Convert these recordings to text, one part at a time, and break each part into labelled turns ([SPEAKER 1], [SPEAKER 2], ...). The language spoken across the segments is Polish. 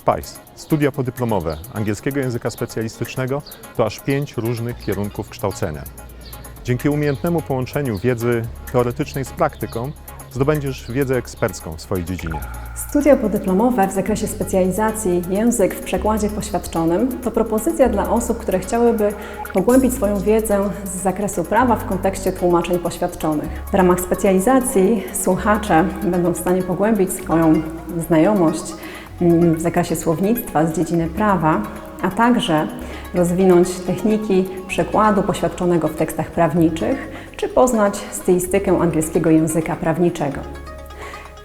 [SPEAKER 1] SPICE, studia podyplomowe angielskiego języka specjalistycznego to aż pięć różnych kierunków kształcenia. Dzięki umiejętnemu połączeniu wiedzy teoretycznej z praktyką zdobędziesz wiedzę ekspercką w swojej dziedzinie.
[SPEAKER 2] Studia podyplomowe w zakresie specjalizacji język w przekładzie poświadczonym to propozycja dla osób, które chciałyby pogłębić swoją wiedzę z zakresu prawa w kontekście tłumaczeń poświadczonych. W ramach specjalizacji słuchacze będą w stanie pogłębić swoją znajomość w zakresie słownictwa z dziedziny prawa, a także rozwinąć techniki przekładu poświadczonego w tekstach prawniczych, czy poznać stylistykę angielskiego języka prawniczego.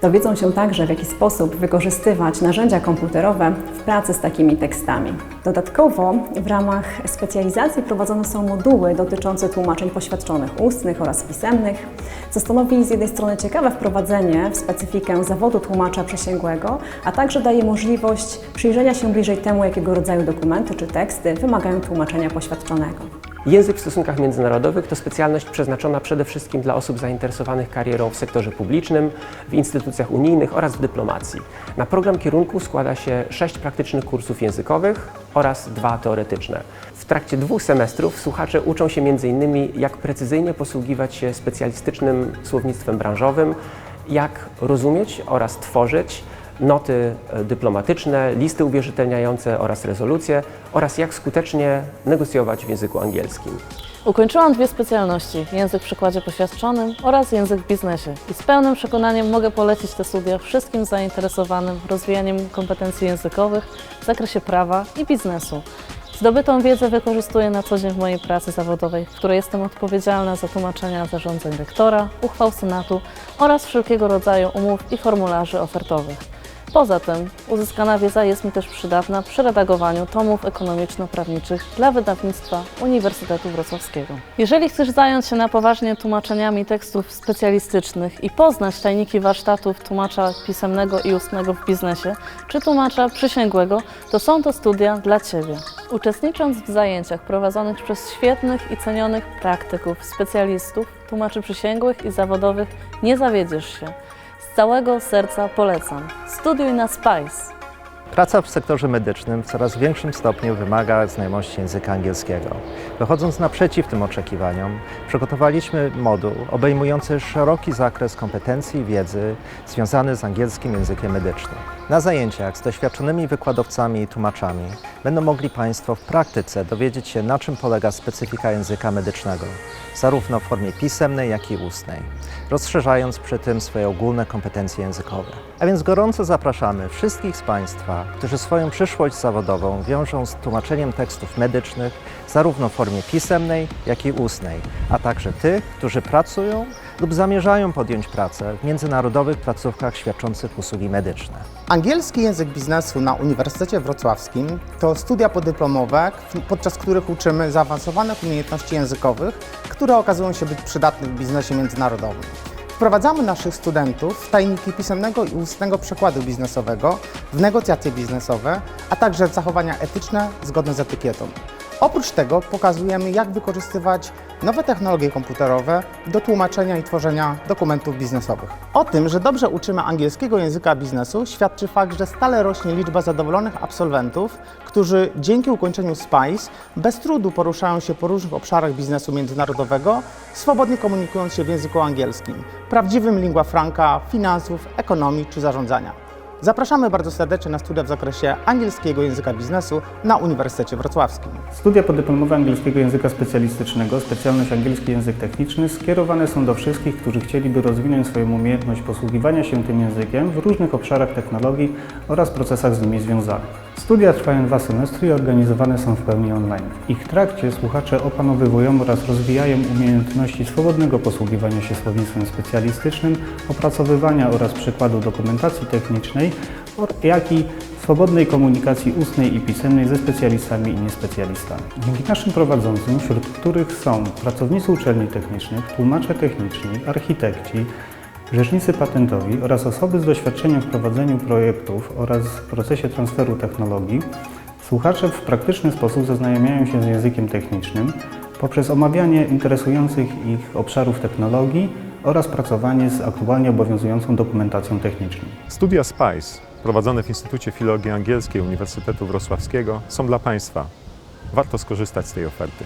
[SPEAKER 2] Dowiedzą się także, w jaki sposób wykorzystywać narzędzia komputerowe w pracy z takimi tekstami. Dodatkowo w ramach specjalizacji prowadzone są moduły dotyczące tłumaczeń poświadczonych ustnych oraz pisemnych, co stanowi z jednej strony ciekawe wprowadzenie w specyfikę zawodu tłumacza przysięgłego, a także daje możliwość przyjrzenia się bliżej temu, jakiego rodzaju dokumenty czy teksty wymagają tłumaczenia poświadczonego.
[SPEAKER 3] Język w stosunkach międzynarodowych to specjalność przeznaczona przede wszystkim dla osób zainteresowanych karierą w sektorze publicznym, w instytucjach unijnych oraz w dyplomacji. Na program kierunku składa się sześć praktycznych kursów językowych oraz dwa teoretyczne. W trakcie dwóch semestrów słuchacze uczą się m.in. jak precyzyjnie posługiwać się specjalistycznym słownictwem branżowym, jak rozumieć oraz tworzyć noty e, dyplomatyczne, listy uwierzytelniające oraz rezolucje oraz jak skutecznie negocjować w języku angielskim.
[SPEAKER 4] Ukończyłam dwie specjalności: język w przykładzie poświadczonym oraz język w biznesie. I z pełnym przekonaniem mogę polecić te studia wszystkim zainteresowanym rozwijaniem kompetencji językowych w zakresie prawa i biznesu. Zdobytą wiedzę wykorzystuję na co dzień w mojej pracy zawodowej, w której jestem odpowiedzialna za tłumaczenia zarządzeń rektora, uchwał Senatu oraz wszelkiego rodzaju umów i formularzy ofertowych. Poza tym uzyskana wiedza jest mi też przydatna przy redagowaniu tomów ekonomiczno-prawniczych dla wydawnictwa Uniwersytetu Wrocławskiego. Jeżeli chcesz zająć się na poważnie tłumaczeniami tekstów specjalistycznych i poznać tajniki warsztatów tłumacza pisemnego i ustnego w biznesie, czy tłumacza przysięgłego, to są to studia dla Ciebie. Uczestnicząc w zajęciach prowadzonych przez świetnych i cenionych praktyków, specjalistów, tłumaczy przysięgłych i zawodowych, nie zawiedziesz się. Z całego serca polecam. Studiuj na Spice.
[SPEAKER 5] Praca w sektorze medycznym w coraz większym stopniu wymaga znajomości języka angielskiego. Wychodząc naprzeciw tym oczekiwaniom, przygotowaliśmy moduł obejmujący szeroki zakres kompetencji i wiedzy związany z angielskim językiem medycznym. Na zajęciach z doświadczonymi wykładowcami i tłumaczami będą mogli Państwo w praktyce dowiedzieć się, na czym polega specyfika języka medycznego, zarówno w formie pisemnej, jak i ustnej, rozszerzając przy tym swoje ogólne kompetencje językowe. A więc gorąco zapraszamy wszystkich z Państwa, którzy swoją przyszłość zawodową wiążą z tłumaczeniem tekstów medycznych, zarówno w formie pisemnej, jak i ustnej, a także tych, którzy pracują lub zamierzają podjąć pracę w międzynarodowych placówkach świadczących usługi medyczne.
[SPEAKER 6] Angielski język biznesu na Uniwersytecie Wrocławskim to studia podyplomowe, podczas których uczymy zaawansowanych umiejętności językowych, które okazują się być przydatne w biznesie międzynarodowym. Wprowadzamy naszych studentów w tajniki pisemnego i ustnego przekładu biznesowego, w negocjacje biznesowe, a także zachowania etyczne zgodne z etykietą. Oprócz tego pokazujemy, jak wykorzystywać nowe technologie komputerowe do tłumaczenia i tworzenia dokumentów biznesowych. O tym, że dobrze uczymy angielskiego języka biznesu, świadczy fakt, że stale rośnie liczba zadowolonych absolwentów, którzy dzięki ukończeniu SPICE bez trudu poruszają się po różnych obszarach biznesu międzynarodowego, swobodnie komunikując się w języku angielskim, prawdziwym lingua franca finansów, ekonomii czy zarządzania. Zapraszamy bardzo serdecznie na studia w zakresie angielskiego języka biznesu na Uniwersytecie Wrocławskim.
[SPEAKER 7] Studia podyplomowe angielskiego języka specjalistycznego, specjalność angielski język techniczny skierowane są do wszystkich, którzy chcieliby rozwinąć swoją umiejętność posługiwania się tym językiem w różnych obszarach technologii oraz procesach z nimi związanych. Studia trwają dwa semestry i organizowane są w pełni online. W ich trakcie słuchacze opanowywują oraz rozwijają umiejętności swobodnego posługiwania się słownictwem specjalistycznym, opracowywania oraz przykładu dokumentacji technicznej, jak i swobodnej komunikacji ustnej i pisemnej ze specjalistami i niespecjalistami. Dzięki naszym prowadzącym, wśród których są pracownicy uczelni technicznych, tłumacze techniczni, architekci, rzecznicy patentowi oraz osoby z doświadczeniem w prowadzeniu projektów oraz w procesie transferu technologii, słuchacze w praktyczny sposób zaznajamiają się z językiem technicznym poprzez omawianie interesujących ich obszarów technologii oraz pracowanie z aktualnie obowiązującą dokumentacją techniczną.
[SPEAKER 1] Studia SPICE, prowadzone w Instytucie Filologii Angielskiej Uniwersytetu Wrocławskiego, są dla Państwa. Warto skorzystać z tej oferty.